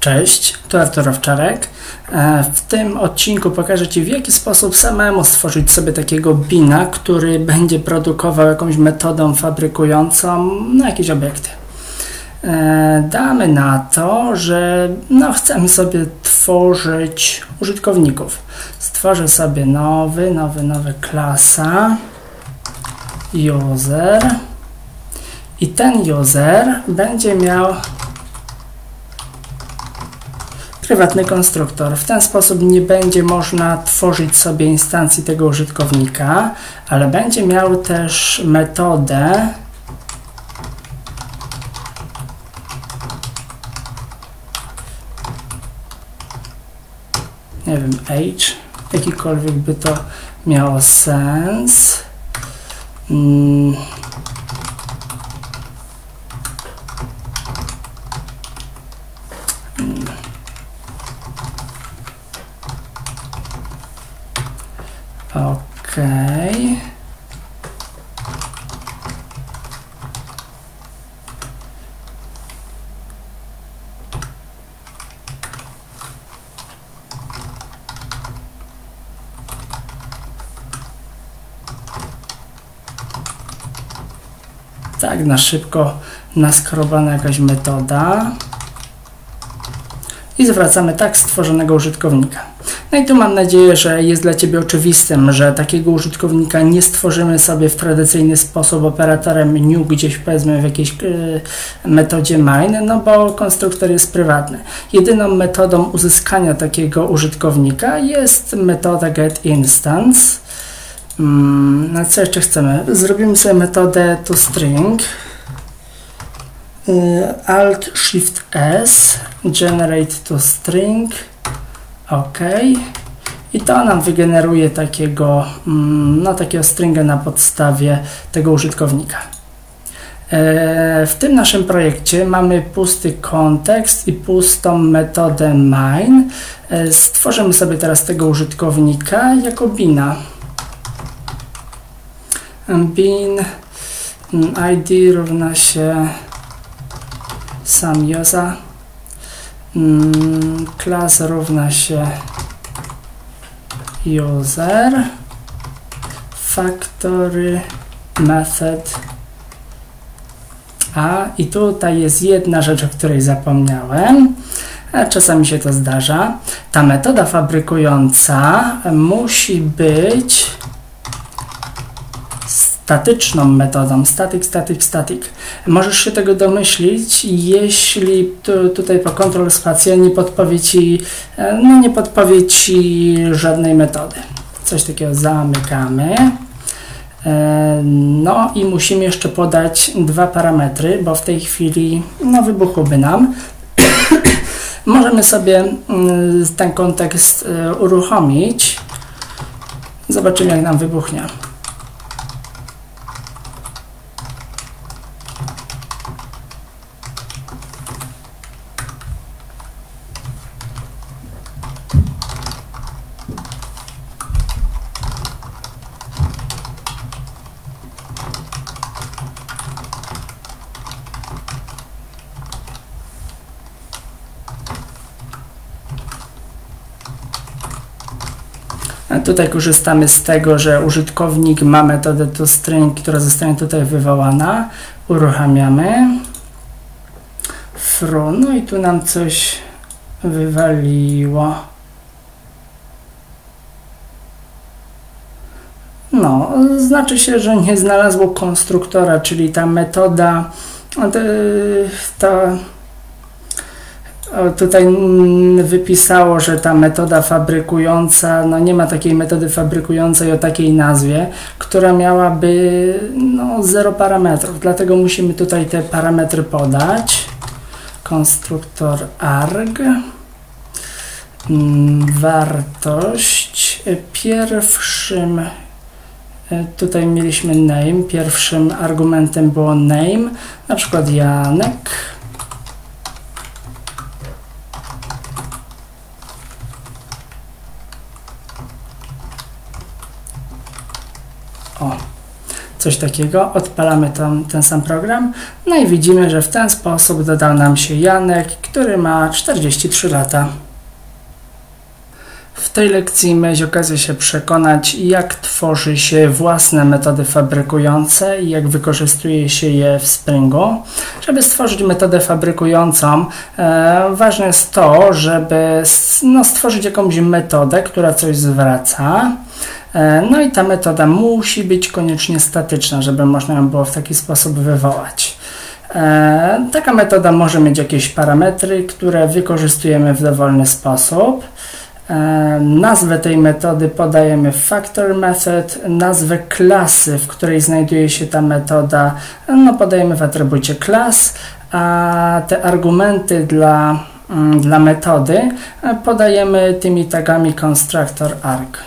Cześć, tu Artur Owczarek. E, w tym odcinku pokażę Ci w jaki sposób samemu stworzyć sobie takiego bina, który będzie produkował jakąś metodą fabrykującą no, jakieś obiekty. E, damy na to, że no, chcemy sobie tworzyć użytkowników. Stworzę sobie nowy, nowy, nowy klasa user i ten user będzie miał prywatny konstruktor. W ten sposób nie będzie można tworzyć sobie instancji tego użytkownika, ale będzie miał też metodę nie wiem, age, jakikolwiek by to miało sens. Mm. Okej. Tak, na szybko naskrobana jakaś metoda i zwracamy tak stworzonego użytkownika. No i tu mam nadzieję, że jest dla Ciebie oczywistym, że takiego użytkownika nie stworzymy sobie w tradycyjny sposób operatorem new gdzieś powiedzmy w jakiejś yy, metodzie mine, no bo konstruktor jest prywatny. Jedyną metodą uzyskania takiego użytkownika jest metoda getInstance. Hmm, no co jeszcze chcemy? Zrobimy sobie metodę toString. Yy, Alt Shift S generate toString OK. I to nam wygeneruje takiego, mm, no, takiego stringa na podstawie tego użytkownika. E, w tym naszym projekcie mamy pusty kontekst i pustą metodę mine. Stworzymy sobie teraz tego użytkownika jako bina. bin mm, id równa się sam user Class mm, równa się user factory method a i tutaj jest jedna rzecz, o której zapomniałem. Czasami się to zdarza. Ta metoda fabrykująca musi być statyczną metodą, static, static, static. Możesz się tego domyślić, jeśli tu, tutaj po Ctrl spacja nie podpowie Ci, e, no nie podpowie Ci żadnej metody. Coś takiego zamykamy. E, no i musimy jeszcze podać dwa parametry, bo w tej chwili no, wybuchłoby nam. Możemy sobie mm, ten kontekst e, uruchomić. Zobaczymy jak nam wybuchnie. Tutaj korzystamy z tego, że użytkownik ma metodę toString, która zostanie tutaj wywołana. Uruchamiamy. Fru, no i tu nam coś wywaliło. No, znaczy się, że nie znalazło konstruktora, czyli ta metoda, ta Tutaj wypisało, że ta metoda fabrykująca, no nie ma takiej metody fabrykującej o takiej nazwie, która miałaby no, zero parametrów, dlatego musimy tutaj te parametry podać. Konstruktor arg, mm, wartość, pierwszym, e, tutaj mieliśmy name, pierwszym argumentem było name, na przykład Janek, coś takiego. Odpalamy ten, ten sam program, no i widzimy, że w ten sposób dodał nam się Janek, który ma 43 lata. W tej lekcji miałeś okazję się przekonać, jak tworzy się własne metody fabrykujące i jak wykorzystuje się je w Springu. Żeby stworzyć metodę fabrykującą, e, ważne jest to, żeby no, stworzyć jakąś metodę, która coś zwraca. E, no i ta metoda musi być koniecznie statyczna, żeby można ją było w taki sposób wywołać. E, taka metoda może mieć jakieś parametry, które wykorzystujemy w dowolny sposób. E, nazwę tej metody podajemy factor method, nazwę klasy, w której znajduje się ta metoda, no podajemy w atrybucie class, a te argumenty dla, mm, dla metody podajemy tymi tagami constructor arg.